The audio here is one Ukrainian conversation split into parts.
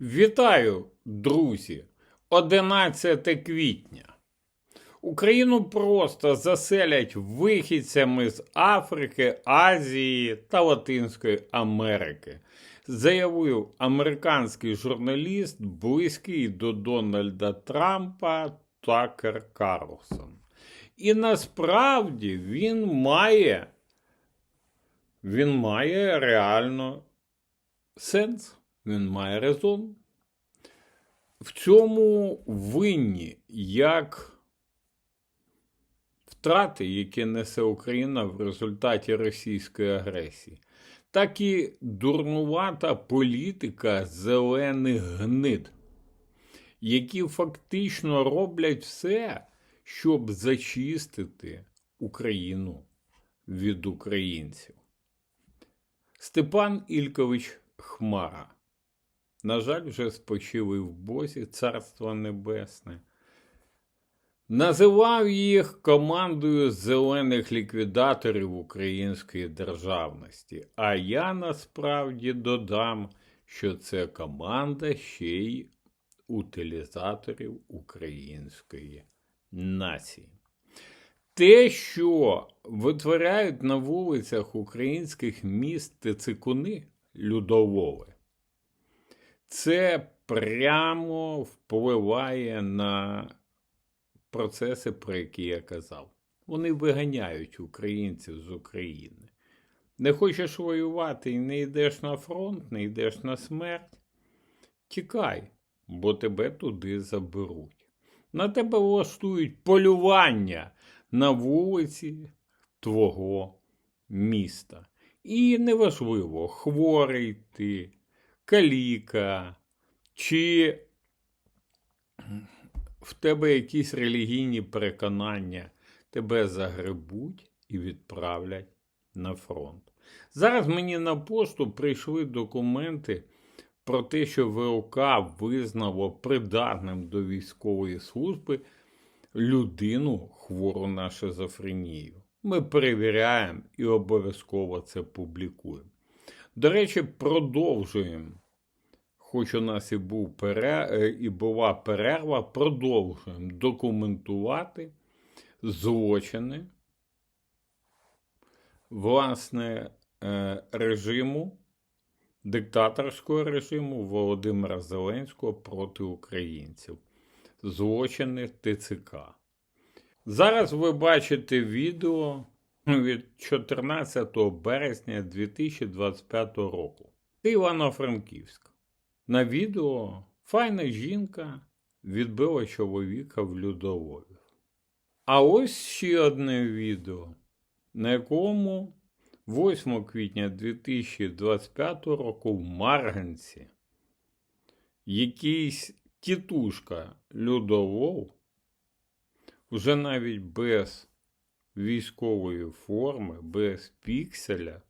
Вітаю, друзі! 11 квітня. Україну просто заселять вихідцями з Африки, Азії та Латинської Америки, заявив американський журналіст, близький до Дональда Трампа Такер Карлсон. І насправді він має, він має реально сенс, він має резон. В цьому винні як втрати, які несе Україна в результаті російської агресії, так і дурнувата політика зелених гнид, які фактично роблять все, щоб зачистити Україну від українців. Степан Ількович Хмара. На жаль, вже спочили в Бозі Царство Небесне. Називав їх командою зелених ліквідаторів української державності. А я насправді додам, що це команда ще й утилізаторів української нації. Те, що витворяють на вулицях українських міст тицикуни людовови, це прямо впливає на процеси, про які я казав. Вони виганяють українців з України. Не хочеш воювати і не йдеш на фронт, не йдеш на смерть. Тікай, бо тебе туди заберуть. На тебе влаштують полювання на вулиці твого міста. І неважливо, хворий ти, каліка, чи в тебе якісь релігійні переконання, тебе загребуть і відправлять на фронт. Зараз мені на пошту прийшли документи про те, що ВОК визнало придатним до військової служби людину хвору на шизофренію. Ми перевіряємо і обов'язково це публікуємо. До речі, продовжуємо. Хоч у нас і, був пере... е, і була перерва, продовжуємо документувати злочини власне е, режиму, диктаторського режиму Володимира Зеленського проти українців. Злочини ТЦК. Зараз ви бачите відео від 14 березня 2025 року. Це Івано-Франківськ. На відео файна жінка відбила чоловіка в людолові. А ось ще одне відео, на якому 8 квітня 2025 року в Марганці якийсь тітушка людолов вже навіть без військової форми, без пікселя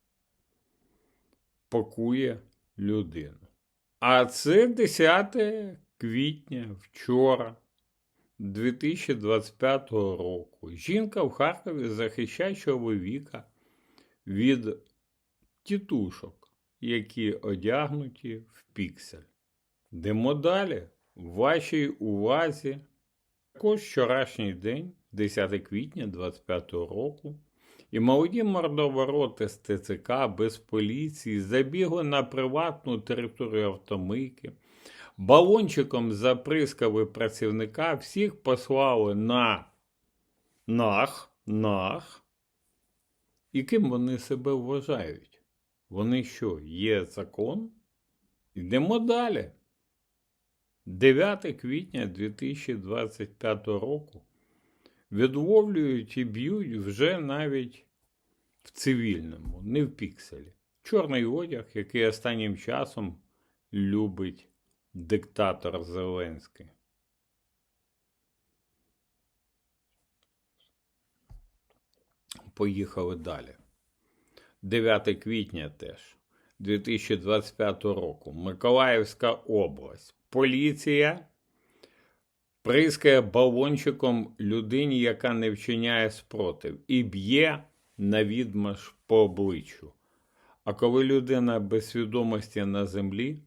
пакує людину. А це 10 квітня вчора 2025 року. Жінка в Харкові захищає чоловіка від тітушок, які одягнуті в піксель. Йдемо далі. В вашій увазі також вчорашній день, 10 квітня 2025 року, і молоді мордовороти з ТЦК без поліції забігли на приватну територію автомийки, балончиком заприскали працівника, всіх послали на нах, нах. І ким вони себе вважають? Вони що, є закон? Йдемо далі. 9 квітня 2025 року відловлюють і б'ють вже навіть в цивільному, не в пікселі. Чорний одяг, який останнім часом любить диктатор Зеленський. Поїхали далі. 9 квітня теж 2025 року. Миколаївська область. Поліція прискає балончиком людині, яка не вчиняє спротив, і б'є на відмаш по обличчю. А коли людина без свідомості на землі,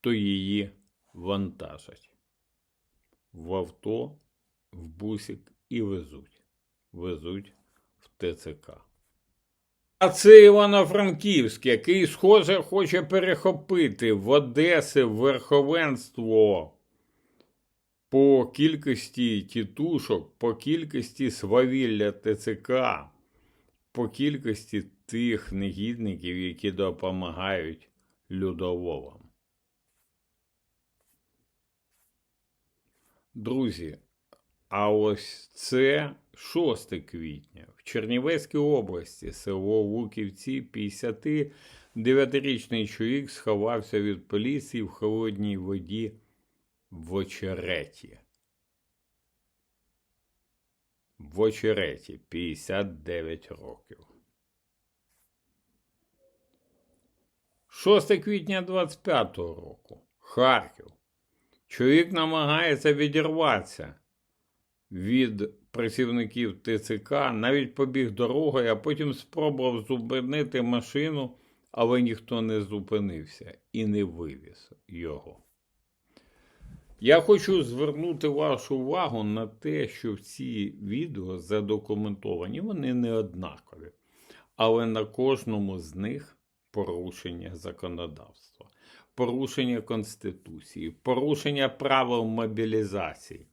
то її вантажать в авто, в бусик і везуть. Везуть в ТЦК. А це Івано-Франківськ, який, схоже, хоче перехопити в Одеси верховенство по кількості тітушок, по кількості свавілля ТЦК, по кількості тих негідників, які допомагають людоловам. Друзі, а ось це 6 квітня в Чернівецькій області, село Луківці, 59-річний чоловік сховався від поліції в холодній воді в очереті. В очереті 59 років. 6 квітня 25 року. Харків. Чоловік намагається відірватися від працівників ТЦК, навіть побіг дорогою, а потім спробував зупинити машину, але ніхто не зупинився і не вивіз його. Я хочу звернути вашу увагу на те, що ці відео задокументовані, вони не однакові, але на кожному з них порушення законодавства, порушення Конституції, порушення правил мобілізації,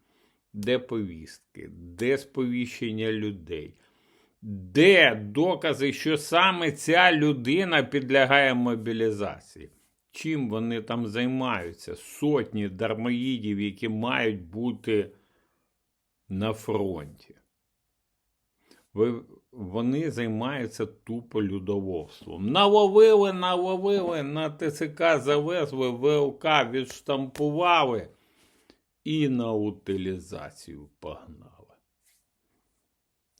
де повістки, де сповіщення людей, де докази, що саме ця людина підлягає мобілізації. Чим вони там займаються? Сотні дармоїдів, які мають бути на фронті. Вони займаються тупо людоводством. Наловили, наловили, на ТЦК завезли, ВЛК відштампували і на утилізацію погнали.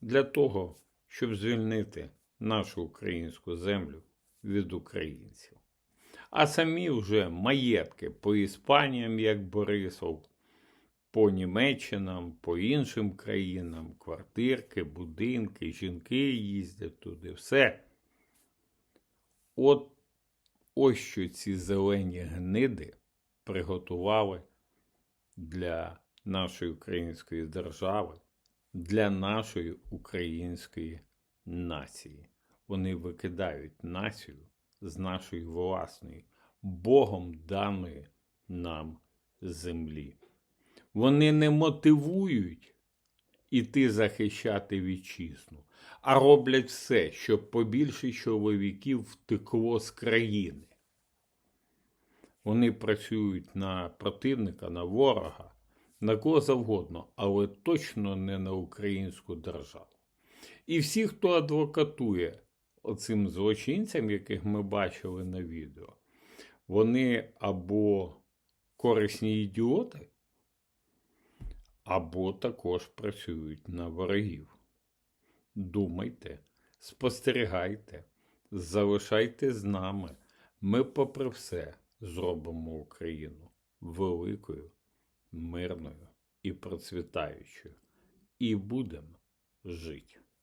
Для того, щоб звільнити нашу українську землю від українців. А самі вже маєтки по Іспаніям, як Борисов, по Німеччинам, по іншим країнам, квартирки, будинки, жінки їздять туди, все. От ось що ці зелені гниди приготували для нашої української держави, для нашої української нації. Вони викидають націю з нашої власної, Богом даної нам землі. Вони не мотивують іти захищати вітчизну, а роблять все, щоб побільше чоловіків втекло з країни. Вони працюють на противника, на ворога, на кого завгодно, але точно не на українську державу. І всі, хто адвокатує оцим злочинцям, яких ми бачили на відео, вони або корисні ідіоти, або також працюють на ворогів. Думайте, спостерігайте, залишайте з нами. Ми, попри все, зробимо Україну великою, мирною і процвітаючою. І будемо жити.